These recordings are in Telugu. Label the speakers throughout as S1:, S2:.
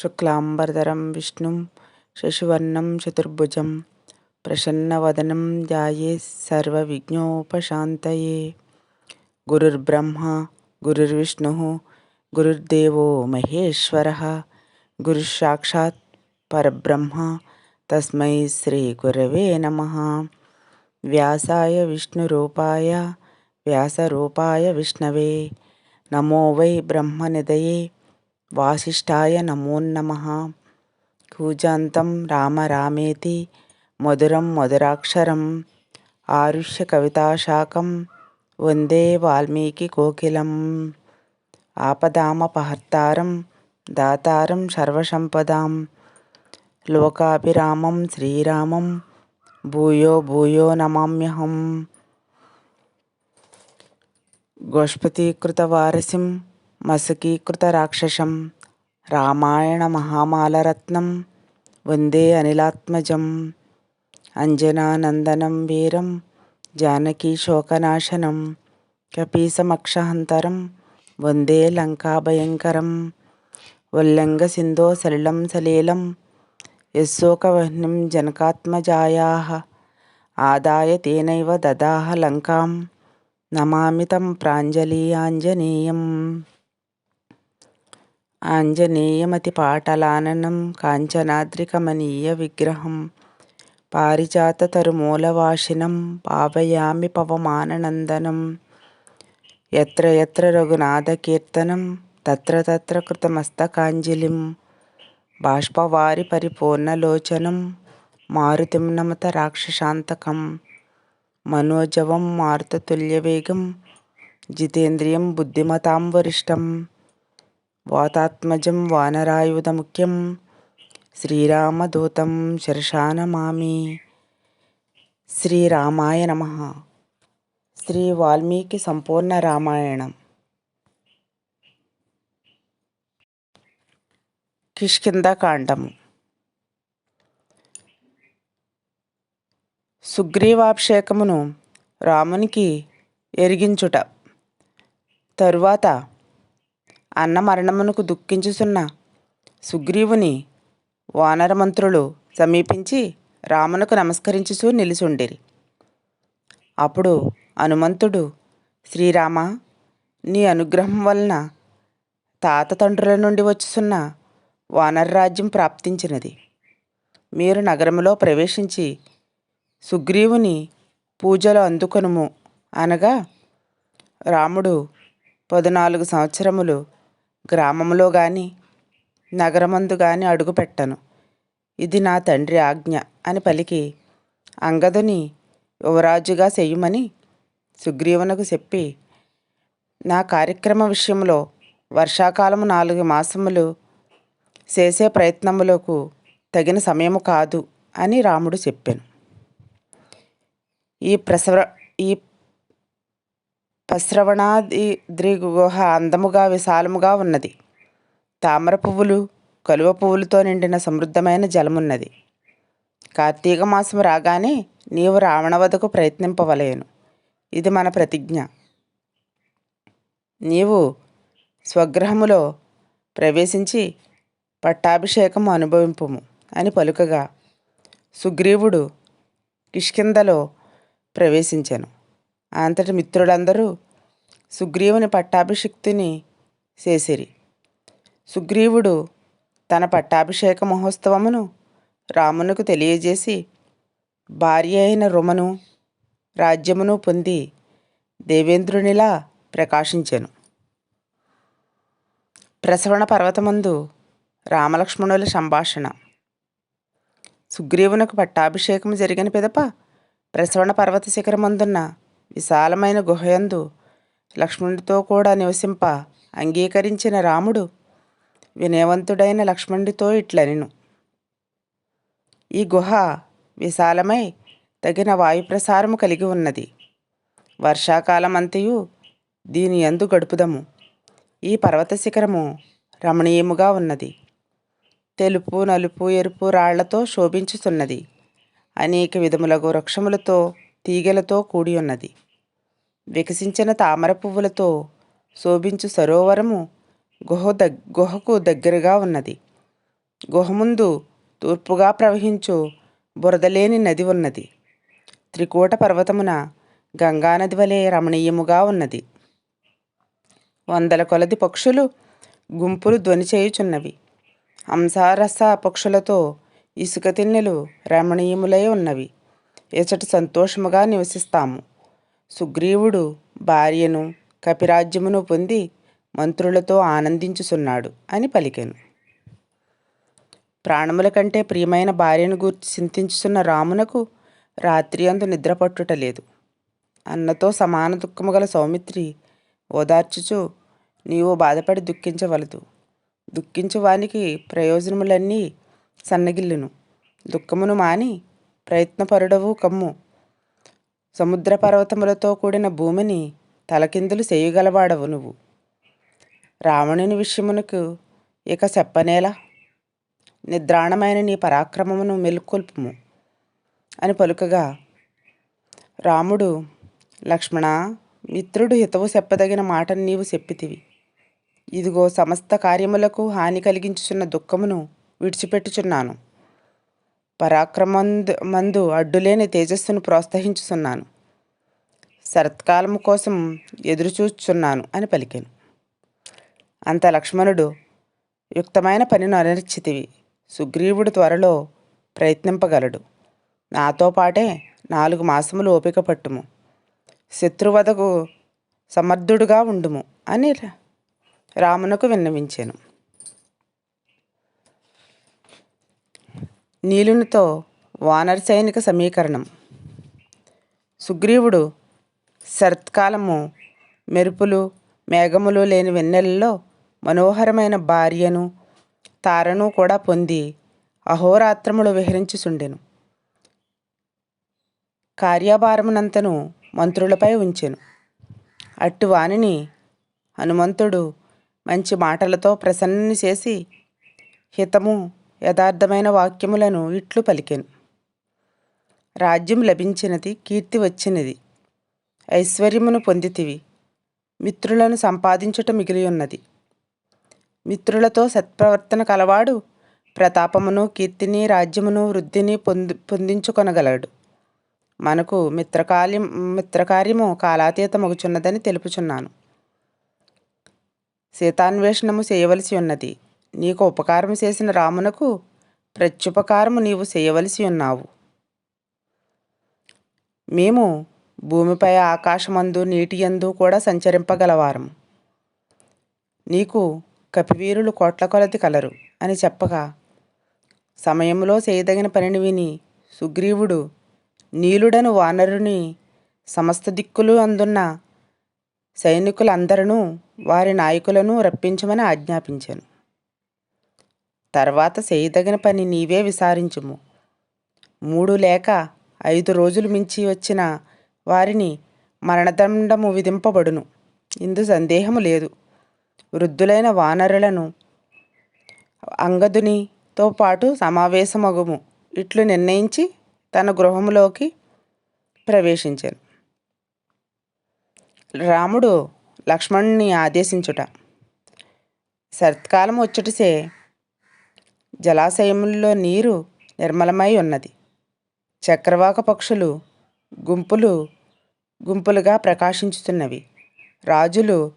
S1: शुक्लाम्बरधरं विष्णुं शिशुवर्णं चतुर्भुजं प्रसन्नवदनं ध्याये सर्वविघ्नोपशान्तये। गुरुर्ब्रह्मा गुरुर्विष्णुः गुरुर्देवो महेश्वरः गुरुसाक्षात् परब्रह्म तस्मै श्रीगुरवे नमः। व्यासाय विष्णुरूपाय व्यासरूपाय विष्णवे। नमो वै ब्रह्मनिधये वासिष्ठाय नमोन्नमः पूजान्तं राम रामेति मधुरं मधुराक्षरम् आरुष्यकविताशाकं वन्दे वाल्मीकिकोकिलम् आपदामपहर्तारं दातारं सर्वसम्पदां लोकाभिरामं श्रीरामं भूयो भूयो नमाम्यहम्। गोष्पतीकृतवारसिं భూయో నమామ్యహం గోష్పతీకృతవారసిం మసకీకృతరాక్షసం వందే అనిలాత్మజం అంజనానందనం వీరం జానకీశోకనాశనం కపీసమక్షహంతరం వందే లంకాభయంకరం ఉల్లంఘసింధో సలిలం సలీలం యశోకవహ్నిం జనకాత్మజాయా ఆదాయ తేనైవ దదాహ లంకాం నమామి తం ఆంజనేయమతి పాటలాననం కాంచనాద్రికమనీయ విగ్రహం పారిజాతతరుమూలవాసినం పావయామి పవమాననందనం ఎత్ర ఎత్ర రఘునాథకీర్తనం తత్ర తత్ర కృతమస్తకాంజలిం బాష్పవారి పరిపూర్ణలోచనం మారుతిం నమత రాక్షసాంతకం మనోజవం మారుతతుల్యవేగం జితేంద్రియం బుద్ధిమతాం వరిష్టం వాతాత్మజం వానరాయుధముఖ్యం. శ్రీరామదూతం శర్షానమామి శ్రీరామాయ నమ. శ్రీ వాల్మీకి సంపూర్ణ రామాయణం. కిష్కిందకాండము సుగ్రీవాభిషేకమును రామునికి ఎరిగించుట. తరువాత అన్న మరణమునకు దుఃఖించుచున్న సుగ్రీవుని వానరమంత్రులు సమీపించి రామునకు నమస్కరించుచూ నిలుచుండిరి. అప్పుడు హనుమంతుడు శ్రీరామ నీ అనుగ్రహం వలన తాత తండ్రుల నుండి వచ్చుచున్న వానరరాజ్యం ప్రాప్తించినది. మీరు నగరములో ప్రవేశించి సుగ్రీవుని పూజలు అందుకొనుము అనగా రాముడు పద్నాలుగు సంవత్సరములు గ్రామంలో గాని నగరమందు గాని అడుగుపెట్టను ఇది నా తండ్రి ఆజ్ఞ అని పలికి అంగదుని యువరాజుగా చెయ్యమని సుగ్రీవునకు చెప్పి నా కార్యక్రమ విషయంలో వర్షాకాలము నాలుగు మాసములు చేసే ప్రయత్నములకు తగిన సమయము కాదు అని రాముడు చెప్పాను. ఈ ప్రసవ ఈ ప్రశ్రవణాది గుహ అందముగా విశాలముగా ఉన్నది. తామర పువ్వులు కలువ పువ్వులతో నిండిన సమృద్ధమైన జలమున్నది. కార్తీక మాసం రాగానే నీవు రావణవధకు ప్రయత్నింపవలేను. ఇది మన ప్రతిజ్ఞ. నీవు స్వగ్రహములో ప్రవేశించి పట్టాభిషేకము అనుభవింపుము అని పలుకగా సుగ్రీవుడు కిష్కిందలో ప్రవేశించాను. అంతటి మిత్రులందరూ సుగ్రీవుని పట్టాభిషిక్తుని చేసిరి. సుగ్రీవుడు తన పట్టాభిషేక మహోత్సవమును రామునకు తెలియజేసి భార్య అయిన రుమను రాజ్యమును పొంది దేవేంద్రునిలా ప్రకాశించెను. ప్రసవణ పర్వతమందు రామలక్ష్మణుల సంభాషణ. సుగ్రీవునకు పట్టాభిషేకం జరిగిన పిదప ప్రసవణ పర్వత శిఖరమందున్న విశాలమైన గుహయందు లక్ష్మణుడితో కూడా నివసింప అంగీకరించిన రాముడు వినయవంతుడైన లక్ష్మణుడితో ఇట్లనిను. ఈ గుహ విశాలమై తగిన వాయుప్రసారము కలిగి ఉన్నది. వర్షాకాలమంతయు దీని ఎందు గడుపుదము. ఈ పర్వత శిఖరము రమణీయముగా ఉన్నది. తెలుపు నలుపు ఎరుపు రాళ్ళతో శోభించుతున్నది. అనేక విధములగు వృక్షములతో తీగలతో కూడి ఉన్నది. వికసించిన తామర పువ్వులతో శోభించు సరోవరము గుహ దగ్ గుహకు దగ్గరగా ఉన్నది. గుహ ముందు తూర్పుగా ప్రవహించు బురదలేని నది ఉన్నది. త్రికూట పర్వతమున గంగానది వలె రమణీయముగా ఉన్నది. వందల కొలది పక్షులు గుంపులు ధ్వని చేయుచున్నవి. హంసారస పక్షులతో ఇసుక తిన్నెలు రమణీయములై ఉన్నవి. ఇచట సంతోషముగా నివసిస్తాము. సుగ్రీవుడు భార్యను కపిరాజ్యమును పొంది మంత్రులతో ఆనందించుచున్నాడు అని పలికెను. ప్రాణముల కంటే ప్రియమైన భార్యను గూర్చి చింతించుచున్న రామునకు రాత్రి అందు నిద్రపట్టుట లేదు. అన్నతో సమాన దుఃఖము గల సౌమిత్రి ఓదార్చుచు నీవు బాధపడి దుఃఖించవలదు. దుఃఖించు వానికి ప్రయోజనములన్నీ సన్నగిల్లును. దుఃఖమును మాని ప్రయత్నపరుడవు కమ్ము. సముద్ర పర్వతములతో కూడిన భూమిని తలకిందులు చేయగలవాడవు నువ్వు. రావణుని విషయమునకు ఇక చెప్పనేలా? నిద్రాణమైన నీ పరాక్రమమును మెలుకొల్పుము. అని పలుకగా రాముడు లక్ష్మణ మిత్రుడు హితవు చెప్పదగిన మాటను నీవు చెప్పితివి. ఇదిగో సమస్త కార్యములకు హాని కలిగించుచున్న దుఃఖమును విడిచిపెట్టుచున్నాను. పరాక్రమందు మందు అడ్డులేని తేజస్సును ప్రోత్సహించుచున్నాను. శరత్కాలము కోసం ఎదురుచూచున్నాను అని పలికాను. అంత లక్ష్మణుడు యుక్తమైన పనిని అనర్చితివి సుగ్రీవుడు త్వరలో ప్రయత్నింపగలడు. నాతో పాటే నాలుగు మాసములు ఓపిక పట్టుము. శత్రువధకు సమర్థుడుగా ఉండుము అని రామునకు విన్నవించాను. నీలునితో వానర సైనిక సమీకరణం. సుగ్రీవుడు శరత్కాలము మెరుపులు మేఘములు లేని వెన్నెలలో మనోహరమైన భార్యను తారను కూడా పొంది అహోరాత్రములు విహరించుచుండెను. కార్యభారమునంతను మంత్రులపై ఉంచెను. అట్టు వాణిని హనుమంతుడు మంచి మాటలతో ప్రసన్నని చేసి హితము యథార్థమైన వాక్యములను ఇట్లు పలికెను. రాజ్యం లభించినది కీర్తి వచ్చినది ఐశ్వర్యమును పొందితివి. మిత్రులను సంపాదించుట మిగిలి ఉన్నది మిత్రులతో సత్ప్రవర్తన కలవాడు ప్రతాపమును కీర్తిని రాజ్యమును వృద్ధిని పొంది పొందించుకొనగలడు. మనకు మిత్రకార్యం మిత్రకార్యము కాలాతీతమగుచున్నదని తెలుపుచున్నాను. సీతాన్వేషణము చేయవలసి ఉన్నది నీకు ఉపకారం చేసిన రామునకు ప్రత్యుపకారము నీవు చేయవలసి ఉన్నావు. మేము భూమిపై ఆకాశమందు నీటి యందు కూడా సంచరింపగలవారం నీకు కపివీరులు కోట్ల కొలది కలరు అని చెప్పగా సమయంలో చేయదగిన పనిని విని సుగ్రీవుడు నీలుడను వానరుని సమస్త దిక్కులు అందున్న సైనికులందరూ వారి నాయకులను రప్పించమని ఆజ్ఞాపించాను. తర్వాత చేయదగిన పని నీవే విసారించుము. మూడు లేక ఐదు రోజులు మించి వచ్చిన వారిని మరణదండము విధింపబడును. ఇందు సందేహము లేదు. వృద్ధులైన వానరులను అంగదునితో పాటు సమావేశమగుము. ఇట్లు నిర్ణయించి తన గృహములోకి ప్రవేశించాను. రాముడు లక్ష్మణుని ఆదేశించుట. శరత్కాలం వచ్చుటసే జలాశయముల్లో నీరు నిర్మలమై ఉన్నది. చక్రవాక పక్షులు గుంపులు గుంపులుగా ప్రకాశించుతున్నవి. రాజులు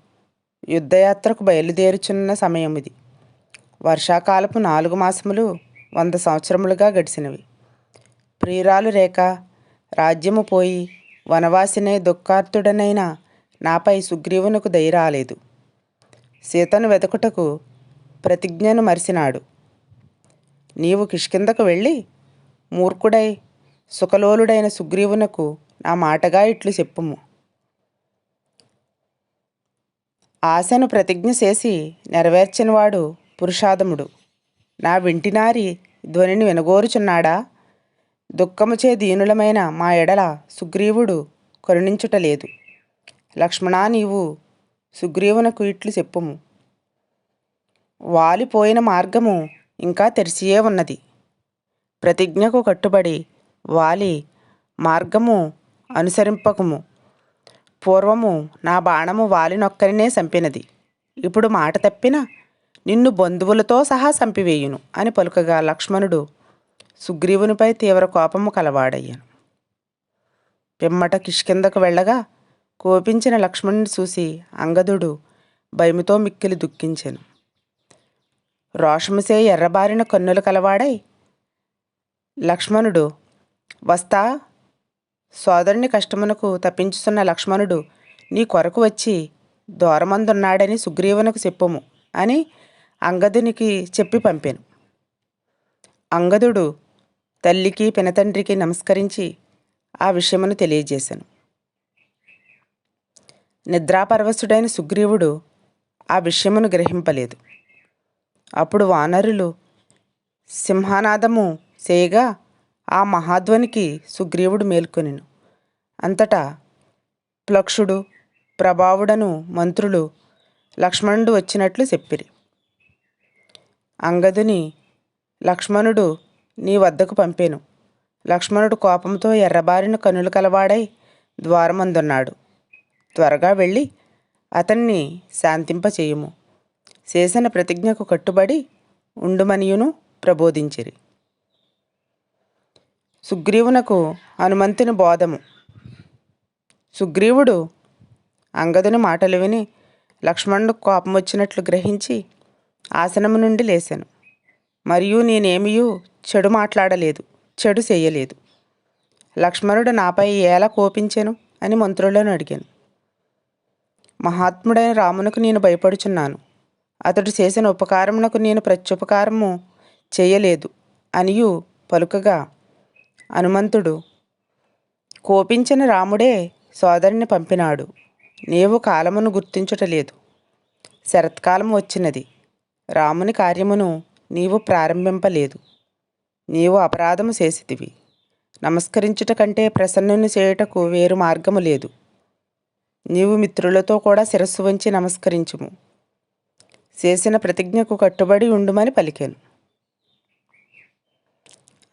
S1: యుద్ధయాత్రకు బయలుదేరుచున్న సమయం ఇది వర్షాకాలపు నాలుగు మాసములు వంద సంవత్సరములుగా గడిచినవి. ప్రియురాలు రేఖ రాజ్యము పోయి వనవాసినే దుఃఖార్తుడనైన నాపై సుగ్రీవునకు దయ రాలేదు. సీతను వెతుకుటకు ప్రతిజ్ఞను మరిసినాడు. నీవు కిష్కిందకు వెళ్ళి మూర్ఖుడై సుఖలోలుడైన సుగ్రీవునకు నా మాటగా ఇట్లు చెప్పుము. ఆశను ప్రతిజ్ఞ చేసి నెరవేర్చినవాడు పురుషాదముడు. నా వింటినారి ధ్వనిని వినగోరుచున్నాడా? దుఃఖముచే దీనులమైన మా ఎడల సుగ్రీవుడు కరుణించుటలేదు లక్ష్మణా నీవు సుగ్రీవునకు ఇట్లు చెప్పుము. వాలిపోయిన మార్గము ఇంకా తెరిచియే ఉన్నది. ప్రతిజ్ఞకు కట్టుబడి వాలి మార్గము అనుసరింపకము. పూర్వము నా బాణము వాలినొక్కరినే చంపినది ఇప్పుడు మాట తప్పిన నిన్ను బంధువులతో సహా చంపివేయును అని పలుకగా లక్ష్మణుడు సుగ్రీవునిపై తీవ్ర కోపము కలవాడయ్యాను. పిమ్మట కిష్కిందకు వెళ్ళగా కోపించిన లక్ష్మణుని చూసి అంగదుడు భయముతో మిక్కిలి దుఃఖించాను. రోషముసే ఎర్రబారిన కన్నులు కలవాడై లక్ష్మణుడు వస్తా సోదరుని కష్టమునకు తప్పించుతున్న లక్ష్మణుడు నీ కొరకు వచ్చి దూరమందున్నాడని సుగ్రీవునకు చెప్పుము అని అంగదునికి చెప్పి పంపాను. అంగదుడు తల్లికి పినతండ్రికి నమస్కరించి ఆ విషయమును తెలియజేశాను నిద్రాపరవశుడైన సుగ్రీవుడు ఆ విషయమును గ్రహింపలేదు. అప్పుడు వానరులు సింహానాదము చేయగా ఆ మహాధ్వనికి సుగ్రీవుడు మేల్కొనెను. అంతటా ప్లక్షుడు ప్రభావుడను మంత్రులు లక్ష్మణుడు వచ్చినట్లు చెప్పిరి. అంగదుని లక్ష్మణుడు నీ వద్దకు పంపాను. లక్ష్మణుడు కోపంతో ఎర్రబారిన కనులు కలవాడై ద్వారమందున్నాడు. త్వరగా వెళ్ళి అతన్ని శాంతింపచేయుము. చేసిన ప్రతిజ్ఞకు కట్టుబడి ఉండుమనియును ప్రబోధించిరి. సుగ్రీవునకు హనుమంతుని బోధము. సుగ్రీవుడు అంగదుని మాటలు విని లక్ష్మణుడు కోపం వచ్చినట్లు గ్రహించి ఆసనము నుండి లేశాను మరియు నేనేమియూ చెడు మాట్లాడలేదు చెడు చేయలేదు. లక్ష్మణుడు నాపై ఎలా కోపించెను అని మంత్రులను అడిగాను. మహాత్ముడైన రామునకు నేను భయపడుచున్నాను. అతడు చేసిన ఉపకారమునకు నేను ప్రత్యుపకారము చేయలేదు. అనియు పలుకగా హనుమంతుడు కోపించిన రాముడే సోదరుని పంపినాడు. నీవు కాలమును గుర్తించుటలేదు శరత్కాలం వచ్చినది. రాముని కార్యమును నీవు ప్రారంభింపలేదు. నీవు అపరాధము చేసితివి. నమస్కరించుట కంటే ప్రసన్నుని చేయుటకు వేరు మార్గము లేదు. నీవు మిత్రులతో కూడా శిరస్సు వంచి నమస్కరించుము. చేసిన ప్రతిజ్ఞకు కట్టుబడి ఉండుమని పలికాను.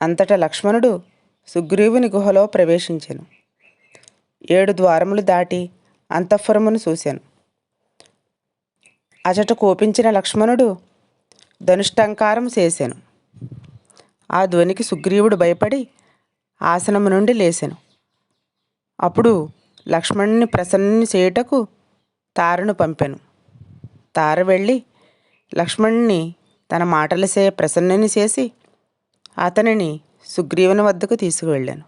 S1: అంతటా లక్ష్మణుడు సుగ్రీవుని గుహలో ప్రవేశించాను. ఏడు ద్వారములు దాటి అంతఃపురమును చూశాను అచట కోపించిన లక్ష్మణుడు ధనుష్టంకారం చేశాను ఆ ధ్వనికి సుగ్రీవుడు భయపడి ఆసనము నుండి లేచెను అప్పుడు లక్ష్మణుని ప్రసన్నుని చేయుటకు తారను పంపాను. తార వెళ్ళి లక్ష్మణుని తన మాటలసే ప్రసన్నుని చేసి అతనిని సుగ్రీవుని వద్దకు తీసుకువెళ్ళాను.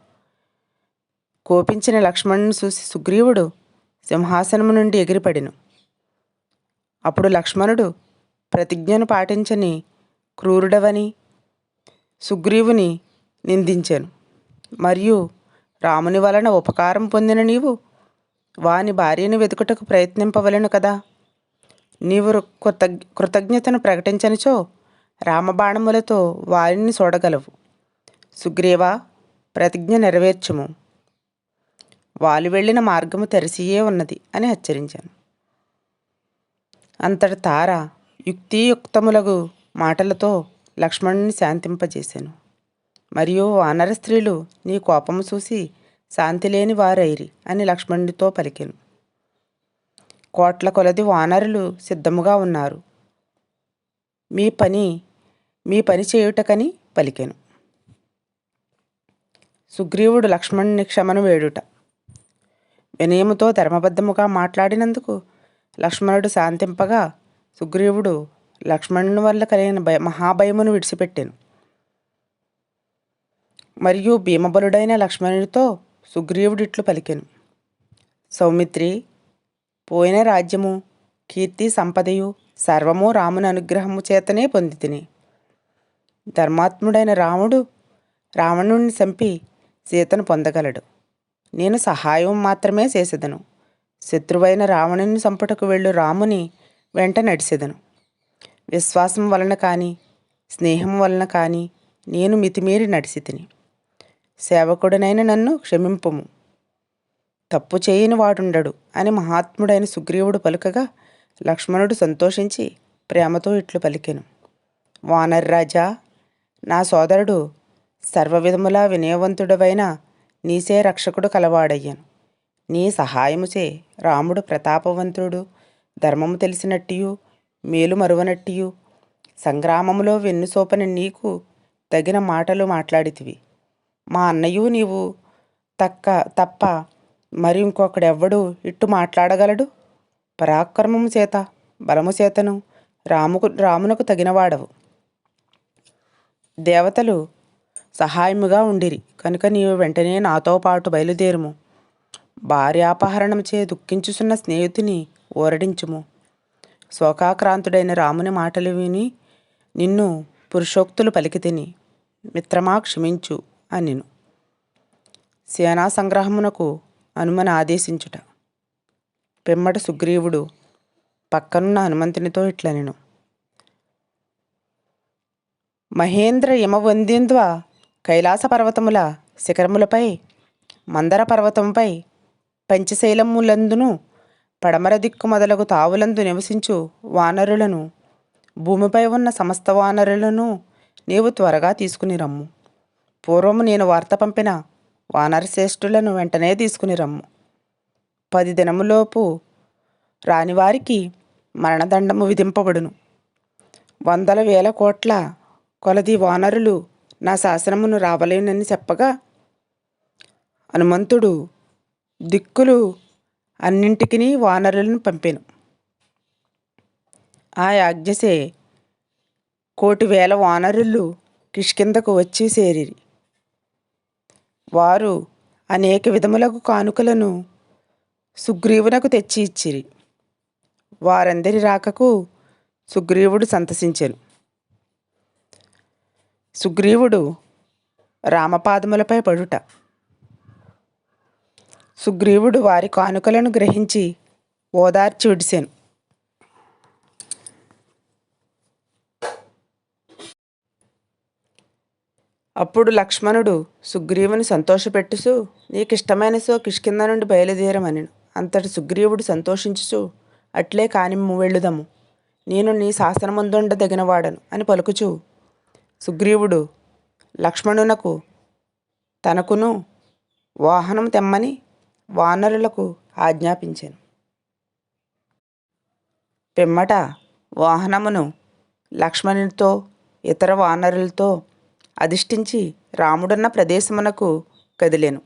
S1: కోపించిన లక్ష్మణుని చూసి సుగ్రీవుడు సింహాసనము నుండి ఎగిరిపడిను. అప్పుడు లక్ష్మణుడు ప్రతిజ్ఞను పాటించని క్రూరుడవని సుగ్రీవుని నిందించాను. మరియు రాముని వలన ఉపకారం పొందిన నీవు వాని భార్యను వెతుకుటకు ప్రయత్నింపవలను కదా? నీవు కృతజ్ఞ కృతజ్ఞతను ప్రకటించనిచో రామబాణములతో వారిని చూడగలవు. సుగ్రీవా ప్రతిజ్ఞ నెరవేర్చుము. వాలు వెళ్ళిన మార్గము తెరిసియే ఉన్నది అని హెచ్చరించాను. అంతటి తార యుక్తియుక్తములగు మాటలతో లక్ష్మణుని శాంతింపజేశాను మరియు వానర స్త్రీలు నీ కోపము చూసి శాంతి లేని వారైరి అని లక్ష్మణుడితో పలికాను. కోట్ల కొలది వానరులు సిద్ధముగా ఉన్నారు. మీ పని మీ పని చేయుటకని పలికాను. సుగ్రీవుడు లక్ష్మణుని క్షమను వేడుట. వినయముతో ధర్మబద్ధముగా మాట్లాడినందుకు లక్ష్మణుడు శాంతింపగా సుగ్రీవుడు లక్ష్మణుని వల్ల కలిగిన భయ మహాభయమును విడిచిపెట్టాను. మరియు భీమబలుడైన లక్ష్మణునితో సుగ్రీవుడిట్లు పలికెను. సౌమిత్రి పోయిన రాజ్యము కీర్తి సంపదయు సర్వము రాముని అనుగ్రహము చేతనే పొందితిని. ధర్మాత్ముడైన రాముడు రావణుణ్ణి చంపి సీతను పొందగలడు. నేను సహాయం మాత్రమే చేసేదను. శత్రువైన రావణుని చంపుటకు వెళ్ళు రాముని వెంట నడిచెదను విశ్వాసం వలన కానీ స్నేహం వలన కానీ నేను మితిమీరి నడిచి తిని సేవకుడనైన నన్ను క్షమింపము. తప్పు చేయని వాడుండడు అని మహాత్ముడైన సుగ్రీవుడు పలుకగా లక్ష్మణుడు సంతోషించి ప్రేమతో ఇట్లు పలికెను. వానర్రాజా నా సోదరుడు సర్వవిధములా వినయవంతుడవైన నీసే రక్షకుడు కలవాడయ్యాను. నీ సహాయముచే రాముడు ప్రతాపవంతుడు. ధర్మము తెలిసినట్టియు మేలు మరువనట్టియు. సంగ్రామములో వెన్నుసోపని నీకు తగిన మాటలు మాట్లాడితివి. మా అన్నయ్యూ నీవు తక్క తప్ప మరి ఇంకొకడెవ్వడు ఇట్టు మాట్లాడగలడు? పరాక్రమము చేత బలము చేతను రాముకు రామునకు తగినవాడవు. దేవతలు సహాయముగా ఉండిరి. కనుక నీవు వెంటనే నాతో పాటు బయలుదేరుము. భార్యాపహరణం చే దుఃఖించుచున్న స్నేహితుని ఓరడించుము. శోకాక్రాంతుడైన రాముని మాటలు విని నిన్ను పురుషోక్తులు పలికితిని. మిత్రమా క్షమించు అనిను. సేనా సంగ్రహమునకు హనుమను ఆదేశించుట. పిమ్మట సుగ్రీవుడు పక్కనున్న హనుమంతునితో ఇట్లనెను మహేంద్ర యమవంద్యంద్వ కైలాస పర్వతముల శిఖరములపై మందర పర్వతంపై పంచశైలములందును పడమర దిక్కు మొదలగు తావులందు నివసించు వానరులను భూమిపై ఉన్న సమస్త వానరులను నీవు త్వరగా తీసుకుని రమ్ము. పూర్వము నేను వార్త పంపిన వానరశ్రేష్ఠులను వెంటనే తీసుకుని రమ్ము. పది దినములోపు రానివారికి మరణదండము విధింపబడును. వందల వేల కోట్ల కొలది వానరులు నా శాసనమును రావలేనని చెప్పగా హనుమంతుడు దిక్కులు అన్నింటికి వానరులను పంపాను. ఆ యాజ్ఞసే కోటి వేల వానరులు కిష్కిందకు వచ్చి చేరిరి. వారు అనేక విధములకు కానుకలను సుగ్రీవునకు తెచ్చి ఇచ్చిరి. వారందరి రాకకు సుగ్రీవుడు సంతసించెను. సుగ్రీవుడు రామపాదములపై పడుట. సుగ్రీవుడు వారి కానుకలను గ్రహించి ఓదార్చి విడిసెను. అప్పుడు లక్ష్మణుడు సుగ్రీవుని సంతోషపెట్టుచు నీకిష్టమైన సో కిష్కింద నుండి బయలుదేరమనెను. అంతటి సుగ్రీవుడు సంతోషించుచు అట్లే కానిమ్ము వెళ్ళుదము. నేను నీ శాసనముందుండదగినవాడను అని పలుకుచు సుగ్రీవుడు లక్ష్మణునకు తనకును వాహనం తెమ్మని వానరులకు ఆజ్ఞాపించాను. పిమ్మట వాహనమును లక్ష్మణునితో ఇతర వానరులతో అధిష్ఠించి రాముడున్న ప్రదేశమునకు కదిలెను.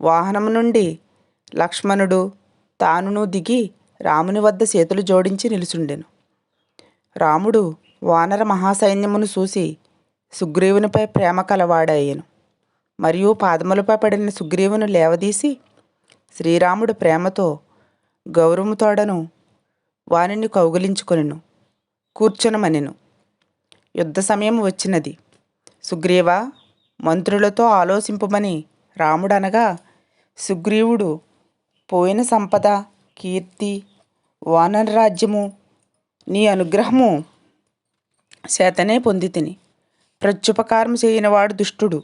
S1: వాహనము నుండి లక్ష్మణుడు తానును దిగి రాముని వద్ద చేతులు జోడించి నిలుచుండెను. రాముడు వానర మహాసైన్యమును చూసి సుగ్రీవునిపై ప్రేమ కలవాడయ్యను. మరియు పాదములపై పడిన సుగ్రీవును లేవదీసి శ్రీరాముడు ప్రేమతో గౌరవముతోడను వానిని కౌగిలించుకొనెను కూర్చొనమనెను. యుద్ధ సమయం వచ్చినది. సుగ్రీవ మంత్రులతో ఆలోచింపమని రాముడనగా సుగ్రీవుడు పోయిన సంపద కీర్తి వానరరాజ్యము నీ అనుగ్రహము చేతనే పొందితిని. ప్రత్యుపకారం చేయనివాడు దుష్టుడు.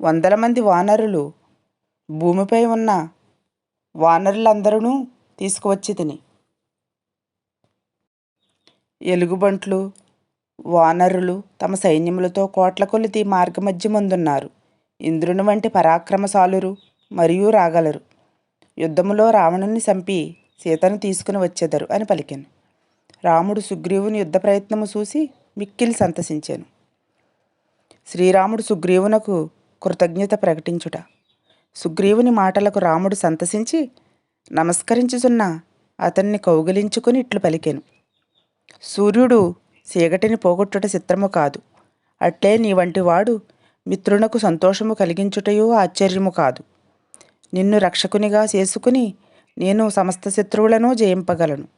S1: వందల మంది వానరులు భూమిపై ఉన్న వానరులందరూ తీసుకువచ్చి తిని ఎలుగుబంట్లు వానరులు తమ సైన్యములతో కోట్ల కొలిది మార్గమధ్యమందున్నారు ఇంద్రుని వంటి పరాక్రమశాలురు మరియు రాగలరు. యుద్ధములో రావణుని చంపి సీతను తీసుకుని వచ్చేదరు అని పలికాను. రాముడు సుగ్రీవుని యుద్ధ ప్రయత్నము చూసి మిక్కిలి సంతసించాను. శ్రీరాముడు సుగ్రీవునకు కృతజ్ఞత ప్రకటించుట. సుగ్రీవుని మాటలకు రాముడు సంతసించి నమస్కరించుచున్న అతన్ని కౌగిలించుకుని ఇట్లు పలికాను. సూర్యుడు చీకటిని పోగొట్టుట చిత్రము కాదు. అట్లే నీ వంటి వాడు మిత్రునకు సంతోషము కలిగించుటయో ఆశ్చర్యము కాదు. నిన్ను రక్షకునిగా చేసుకుని నేను సమస్త శత్రువులను జయింపగలను.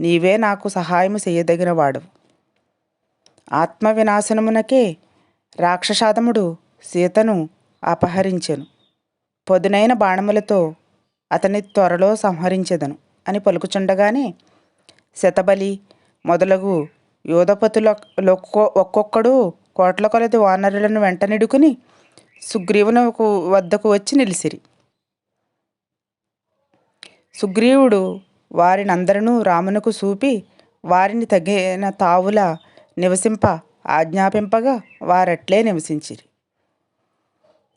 S1: నీవే నాకు సహాయము చేయదగిన వాడు ఆత్మ వినాశనమునకే రాక్షసాదముడు సీతను అపహరించెను. పొదునైన బాణములతో అతని త్వరలో సంహరించెదను అని పలుకుచుండగానే శతబలి మొదలగు యోధపతుల ఒక్కొక్కడు కోట్ల కొలది వానరులను వెంటనిడుకుని సుగ్రీవునకు వద్దకు వచ్చి నిలిసిరి. సుగ్రీవుడు వారినందరూ రామునకు చూపి వారిని తగిన తావుల నివసింప ఆజ్ఞాపింపగా వారట్లే నివసించిరి.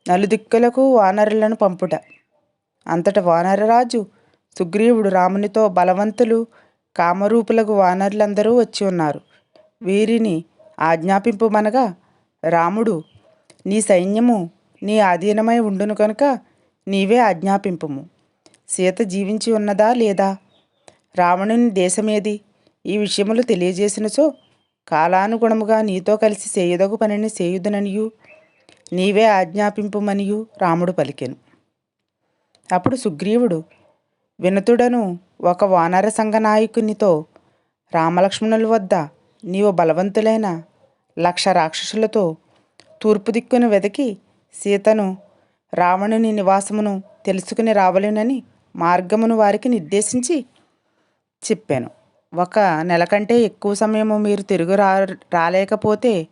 S1: నలుదిక్కులకు వానరులను పంపుట. అంతట వానరరాజు సుగ్రీవుడు రామునితో బలవంతులు కామరూపులకు వానరులందరూ వచ్చి ఉన్నారు. వీరిని ఆజ్ఞాపింపుమనగా రాముడు నీ సైన్యము నీ ఆధీనమై ఉండును కనుక నీవే ఆజ్ఞాపింపుము. సీత జీవించి ఉన్నదా లేదా? రావణుని దేశమేది? ఈ విషయములు తెలియజేసినచో కాలానుగుణముగా నీతో కలిసి చేయుదగు పనిని చేయుదుననియు. నీవే ఆజ్ఞాపింపుమనియు రాముడు పలికెను. అప్పుడు సుగ్రీవుడు వినతుడను ఒక వానర సంఘ నాయకునితో రామలక్ష్మణుల వద్ద నీవు బలవంతులైన లక్ష రాక్షసులతో తూర్పు దిక్కును వెదకి సీతను రావణుని నివాసమును తెలుసుకుని రావలేనని మార్గమును వారికి నిర్దేశించి చెప్పాను. ఒక నెల కంటే ఎక్కువ సమయము మీరు తిరుగు రా రాలేకపోతే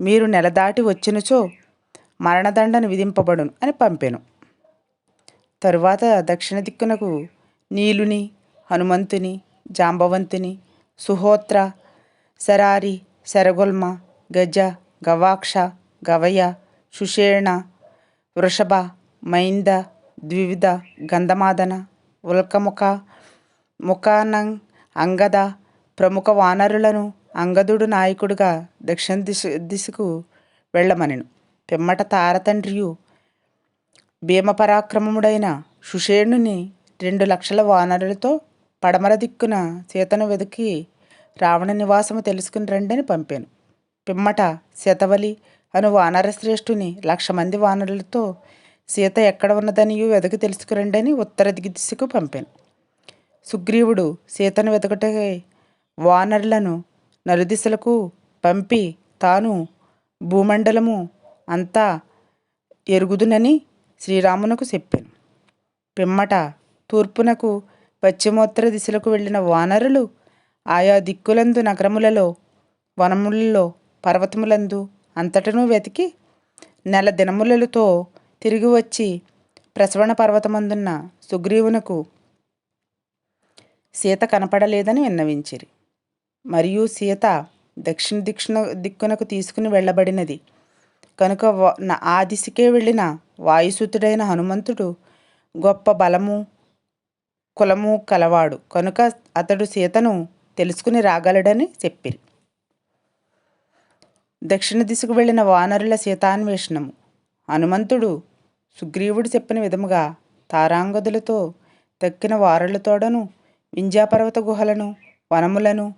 S1: మీరు నెల దాటి వచ్చినచో మరణదండను విధింపబడును అని పంపాను. తరువాత దక్షిణ దిక్కునకు నీలుని హనుమంతుని జాంబవంతుని సుహోత్ర శరారి శరగొల్మ గజ గవాక్ష గవయ సుషేణ వృషభ మైంద ద్వివిధ గంధమాదన ఉల్కముఖ ముఖానం అంగద ప్రముఖ వానరులను అంగదుడు నాయకుడుగా దక్షిణ దిశ దిశకు వెళ్ళమనెను. పిమ్మట తారతండ్రియు భీమపరాక్రమముడైన సుషేణుని రెండు లక్షల వానరులతో పడమర దిక్కున సీతను వెతికి రావణ నివాసము తెలుసుకుని రండని పంపాను. పిమ్మట శతవలి అను వానరశ్రేష్ఠుని లక్ష మంది వానరులతో సీత ఎక్కడ ఉన్నదనియు వెతకి తెలుసుకురండని ఉత్తర దిశకు పంపాను. సుగ్రీవుడు సీతను వెతకటకై వానరులను నలుదిశలకు పంపి తాను భూమండలము అంతా ఎరుగుదునని శ్రీరామునకు చెప్పాను. పిమ్మట తూర్పునకు పశ్చిమోత్తర దిశలకు వెళ్ళిన వానరులు ఆయా దిక్కులందు నగరములలో వనములలో పర్వతములందు అంతటను వెతికి నెల దినములతో తిరిగి వచ్చి ప్రసవణ పర్వతమందున్న సుగ్రీవునకు సీత కనపడలేదని విన్నవించిరి. మరియు సీత దక్షిణ దిక్షణ దిక్కునకు తీసుకుని వెళ్ళబడినది. కనుక ఆ దిశకే వెళ్ళిన వాయుసూతుడైన హనుమంతుడు గొప్ప బలము కులము కలవాడు. కనుక అతడు సీతను తెలుసుకుని రాగలడని చెప్పిరి. దక్షిణ దిశకు వెళ్ళిన వానరుల సీతాన్వేషణము. హనుమంతుడు సుగ్రీవుడు చెప్పిన విధముగా తారాంగదులతో తక్కిన వారలతోడను వింధ్యాపర్వత గుహలను వనములను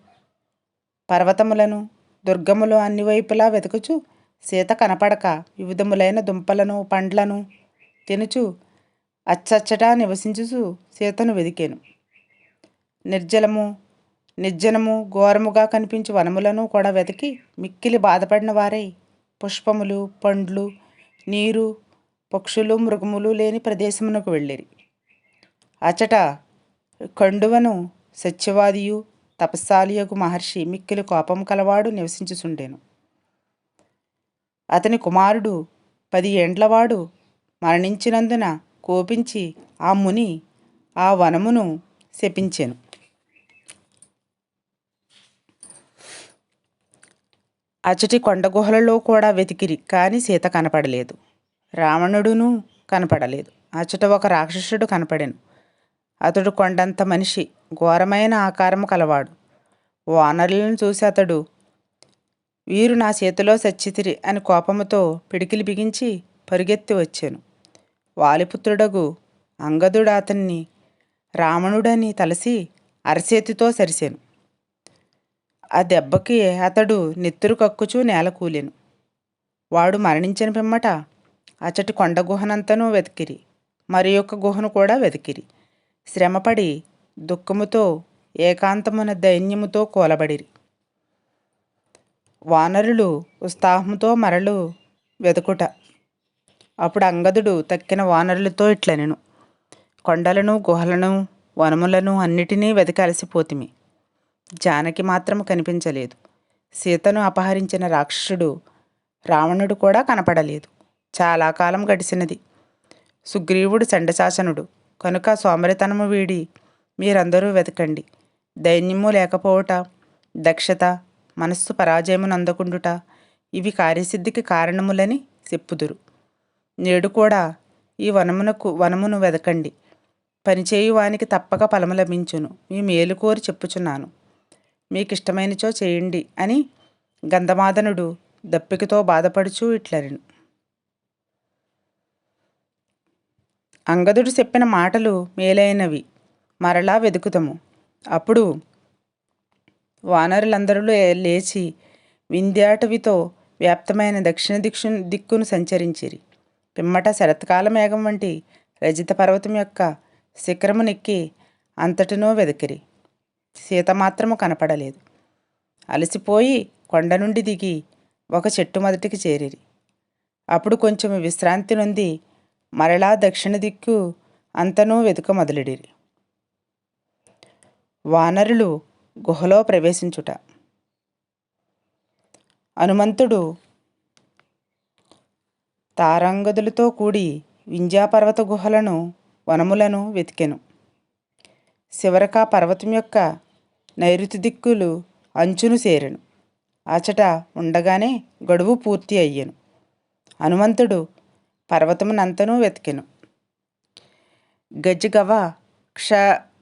S1: పర్వతములను దుర్గములు అన్ని వైపులా వెతుకుచు సీత కనపడక వివిధములైన దుంపలను పండ్లను తినుచు అచ్చచ్చటా నివసించుచు సీతను వెదికాను. నిర్జలము నిర్జనము ఘోరముగా కనిపించి వనములను కూడా వెతికి మిక్కిలి బాధపడిన వారై. పుష్పములు పండ్లు నీరు పక్షులు మృగములు లేని ప్రదేశమునకు వెళ్ళిరి. అచట కండువను సత్యవాదియు తపస్సాలియకు మహర్షి మిక్కిలి కోపం కలవాడు నివసించుచుండెను. అతని కుమారుడు పది ఏండ్లవాడు మరణించినందున కోపించి ఆ ముని ఆ వనమును శపించెను. అచటి కొండ గుహలలో కూడా వెతికిరి కానీ సీత కనపడలేదు. రావణుడును కనపడలేదు. అచట ఒక రాక్షసుడు కనపడెను. అతడు కొండంత మనిషి ఘోరమైన ఆకారము కలవాడు. వానరులను చూసి అతడు వీరు నా చేతిలో సచ్చితిరి అని కోపముతో పిడికిలి బిగించి పరుగెత్తి వచ్చాను. వాలిపుత్రుడగు అంగదుడు అతన్ని రావణుడని తలసి అరచేతితో సరిశాను ఆ దెబ్బకి అతడు నెత్తురు కక్కుచూ నేల కూలెను. వాడు మరణించిన పిమ్మట అచటి కొండ గుహనంతనూ వెతికిరి. మరి యొక్క గుహను కూడా వెతికిరి. శ్రమపడి దుఃఖముతో ఏకాంతమున దైన్యముతో కూలబడిరి. వానరులు ఉత్సాహముతో మరలు వెతుకుట. అప్పుడు అంగదుడు తక్కిన వానరులతో ఇట్లనెను. కొండలను గుహలను వనములను అన్నిటినీ వెతికి అలసిపోతిమి జానకి మాత్రం కనిపించలేదు. సీతను అపహరించిన రాక్షసుడు రావణుడు కూడా కనపడలేదు. చాలా కాలం గడిచినది సుగ్రీవుడు చండశాసనుడు. కనుక సోమరితనము వీడి మీరందరూ వెతకండి. దైన్యము లేకపోవట దక్షత మనస్సు పరాజయమునందకుండుట ఇవి కార్యసిద్ధికి కారణములని చెప్పుదురు. నేడు కూడా ఈ వనమునకు వనమును వెదకండి. పనిచేయువానికి తప్పక ఫలము లభించును. మీ మేలు కోరి చెప్పుచున్నాను. మీకు ఇష్టమైనచో చేయండి అని గంధమాదనుడు దప్పికతో బాధపడుచూ ఇట్లనెను. అంగదుడు చెప్పిన మాటలు మేలైనవి మరలా వెదుకుతము అప్పుడు వానరులందరూ లేచి వింధ్యాటవితో వ్యాప్తమైన దక్షిణ దిక్షు దిక్కును సంచరించిరి. పిమ్మట శరత్కాల మేఘం వంటి రజిత పర్వతం యొక్క శిఖరమునెక్కి అంతటినో వెదకిరి. సీత మాత్రము కనపడలేదు. అలసిపోయి కొండ నుండి దిగి ఒక చెట్టు మొదటికి చేరిరి. అప్పుడు కొంచెం విశ్రాంతి నొంది మరలా దక్షిణ దిక్కు అంతనూ వెతుక మొదలెడిరి. వానరులు గుహలో ప్రవేశించుట. హనుమంతుడు తారంగదులతో కూడి వింధ్యాపర్వత గుహలను వనములను వెతికెను. శివరక పర్వతం యొక్క నైరుతి దిక్కులు అంచును చేరెను. అచట ఉండగానే గడువు పూర్తి అయ్యను. హనుమంతుడు పర్వతమునంతనూ వెతికెను. గజగవ క్ష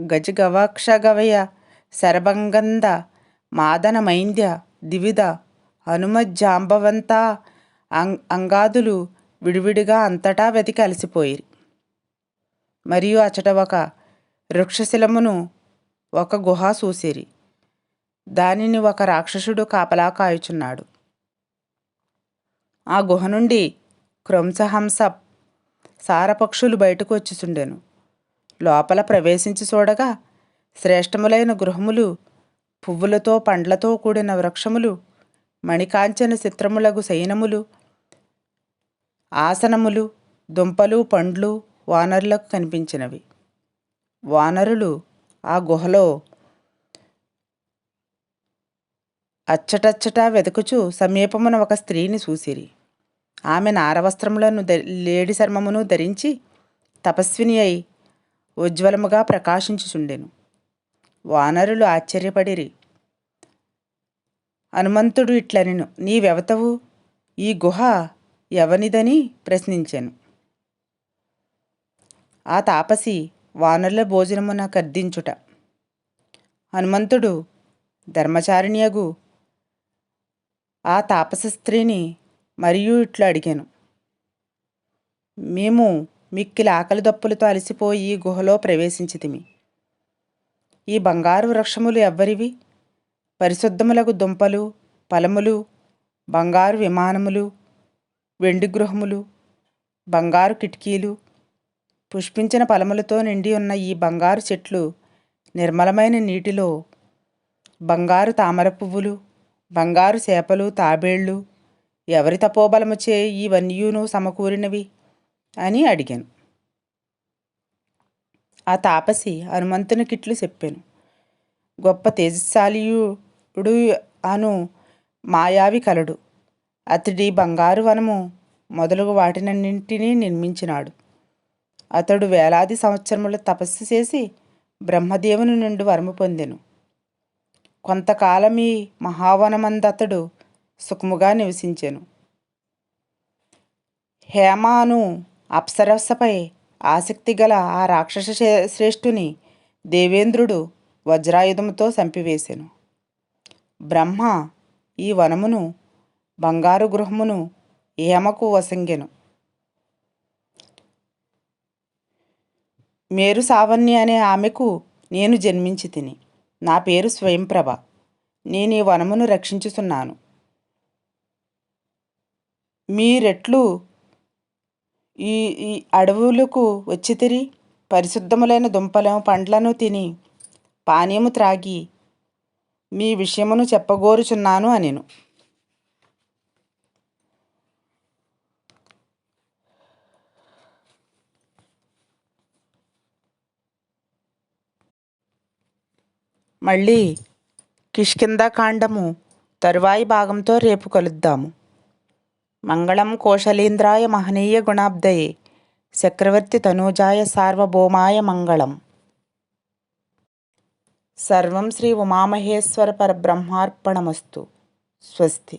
S1: గజగవ క్షగవయ శరభంగంద మాదన మైంద్య దివిద హనుమజ్జాంబవంత అం అంగాదులు విడివిడిగా అంతటా వెతికి అలసిపోయిరి. మరియు అచట ఒక వృక్షశిలమును ఒక గుహ చూసిరి. దానిని ఒక రాక్షసుడు కాపలా కాయుచున్నాడు. ఆ గుహ నుండి క్రంసహంస సారపక్షులు బయటకు వచ్చిచుండెను. లోపల ప్రవేశించి చూడగా శ్రేష్టములైన గృహములు పువ్వులతో పండ్లతో కూడిన వృక్షములు మణికాంచన చిత్రములగు శయనములు ఆసనములు దుంపలు పండ్లు వానరులకు కనిపించినవి. వానరులు ఆ గుహలో అచ్చటచ్చటా వెతుకుచు సమీపమున ఒక స్త్రీని చూసిరి. ఆమె నారవస్త్రములను లేడి చర్మమును ధరించి తపస్విని అయి ఉజ్వలముగా ప్రకాశించుచుండెను. వానరులు ఆశ్చర్యపడిరి. హనుమంతుడు ఇట్లనెను నీవెవతవు? ఈ గుహ ఎవనిదని ప్రశ్నించాను. ఆ తాపసి వానరుల భోజనమున కర్దించుట హనుమంతుడు ధర్మచారిణియగు ఆ తాపస స్త్రీని మరియు ఇట్లా అడిగాను. మేము మిక్కిలి ఆకలి దప్పులతో అలసిపోయి గుహలో ప్రవేశించితిమి. ఈ బంగారు వృక్షములు ఎవ్వరివి? పరిశుద్ధములకు దుంపలు ఫలములు బంగారు విమానములు వెండి గృహములు బంగారు కిటికీలు పుష్పించిన పలములతో నిండి ఉన్న ఈ బంగారు చెట్లు నిర్మలమైన నీటిలో బంగారు తామర పువ్వులు బంగారు చేపలు తాబేళ్ళు ఎవరి తపోబలముచే ఇవన్నీయును సమకూరినవి అని అడిగాను. ఆ తాపసి హనుమంతునికిట్లు చెప్పాను. గొప్ప తేజశాలియుడు అను మాయావి కలడు. అతడి బంగారు వనము మొదలగు వాటినన్నింటినీ నిర్మించినాడు. అతడు వేలాది సంవత్సరముల తపస్సు చేసి బ్రహ్మదేవుని నుండి వరము పొందెను. కొంతకాలం ఈ మహావనమందతడు సుఖముగా నివసించెను. హేమాను అప్సరసపై ఆసక్తి గల ఆ రాక్షస శ్రేష్ఠుని దేవేంద్రుడు వజ్రాయుధముతో చంపివేశెను బ్రహ్మ ఈ వనమును బంగారు గృహమును హేమకు వసంగెను. మేరు సావన్య అనే ఆమెకు నేను జన్మించి తిని. నా పేరు స్వయంప్రభ. నేను ఈ వనమును రక్షించుతున్నాను. మీరెట్లు ఈ ఈ అడవులకు వచ్చితిరి పరిశుద్ధములైన దుంపలను పండ్లను తిని పానీయము త్రాగి మీ విషయమును చెప్పగోరుచున్నాను అనిను. మళ్ళీ కిష్కిందాకాండము తరువాయి భాగంతో రేపు కలుద్దాము. మంగళం కోశలేంద్రాయ మహనీయ గుణాబ్దయే చక్రవర్తి తనూజాయ సార్వభౌమాయ మంగళం. సర్వం శ్రీ ఉమామహేశ్వర పరబ్రహ్మార్పణమస్తు. స్వస్తి.